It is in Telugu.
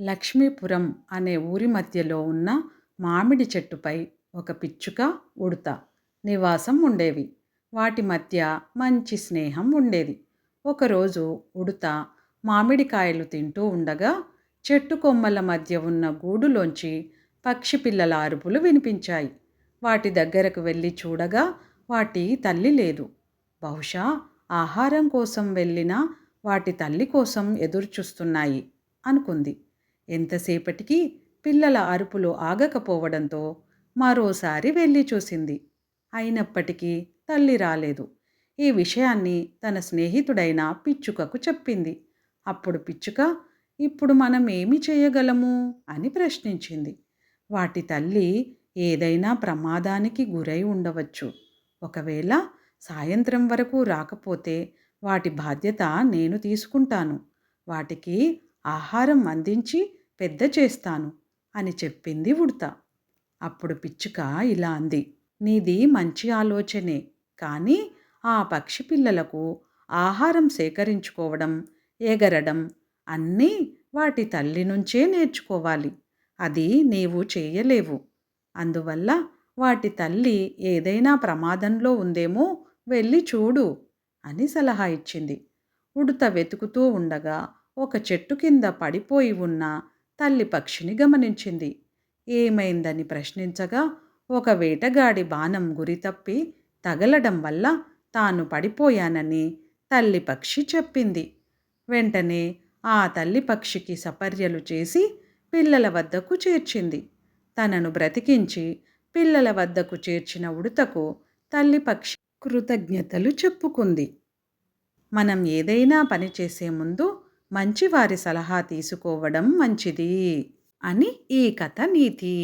లక్ష్మీపురం అనే ఊరి మధ్యలో ఉన్న మామిడి చెట్టుపై ఒక పిచ్చుక ఉడత. నివాసం ఉండేవి. వాటి మధ్య మంచి స్నేహం ఉండేది. ఒకరోజు ఉడత మామిడికాయలు తింటూ ఉండగా చెట్టు కొమ్మల మధ్య ఉన్న గూడులోంచి పక్షి పిల్లల అరుపులు వినిపించాయి. వాటి దగ్గరకు వెళ్ళి చూడగా వాటి తల్లి లేదు. బహుశా ఆహారం కోసం వెళ్ళిన వాటి తల్లి కోసం ఎదురుచూస్తున్నాయి అనుకుంది. ఎంతసేపటికి పిల్లల అరుపులు ఆగకపోవడంతో మరోసారి వెళ్ళి చూసింది. అయినప్పటికీ తల్లి రాలేదు. ఈ విషయాన్ని తన స్నేహితుడైన పిచ్చుకకు చెప్పింది. అప్పుడు పిచ్చుక ఇప్పుడు మనం ఏమి చేయగలము? అని ప్రశ్నించింది. వాటి తల్లి ఏదైనా ప్రమాదానికి గురై ఉండవచ్చు. ఒకవేళ సాయంత్రం వరకు రాకపోతే వాటి బాధ్యత నేను తీసుకుంటాను. వాటికి ఆహారం అందించి పెద్ద చేస్తాను అని చెప్పింది ఉడత అప్పుడు పిచ్చుక ఇలా అంది నీది మంచి ఆలోచనే కానీ ఆ పక్షి పిల్లలకు ఆహారం సేకరించుకోవడం ఎగరడం అన్నీ వాటి తల్లి నుంచే నేర్చుకోవాలి. అది నీవు చేయలేవు. అందువల్ల వాటి తల్లి ఏదైనా ప్రమాదంలో ఉందేమో వెళ్ళి చూడు అని సలహా ఇచ్చింది. ఉడత వెతుకుతూ ఉండగా ఒక చెట్టు కింద పడిపోయి ఉన్న తల్లి పక్షిని గమనించింది. ఏమైందని ప్రశ్నించగా ఒక వేటగాడి బాణం గురి తప్పి తగలడం వల్ల తాను పడిపోయానని తల్లి పక్షి చెప్పింది. వెంటనే ఆ తల్లి పక్షికి సపర్యలు చేసి పిల్లల వద్దకు చేర్చింది. తనను బ్రతికించి పిల్లల వద్దకు చేర్చిన ఉడతకు తల్లి పక్షి కృతజ్ఞతలు చెప్పుకుంది. మనం ఏదైనా పని చేసే ముందు మంచివారి సలహా తీసుకోవడం మంచిది అని ఈ కథ నీతి.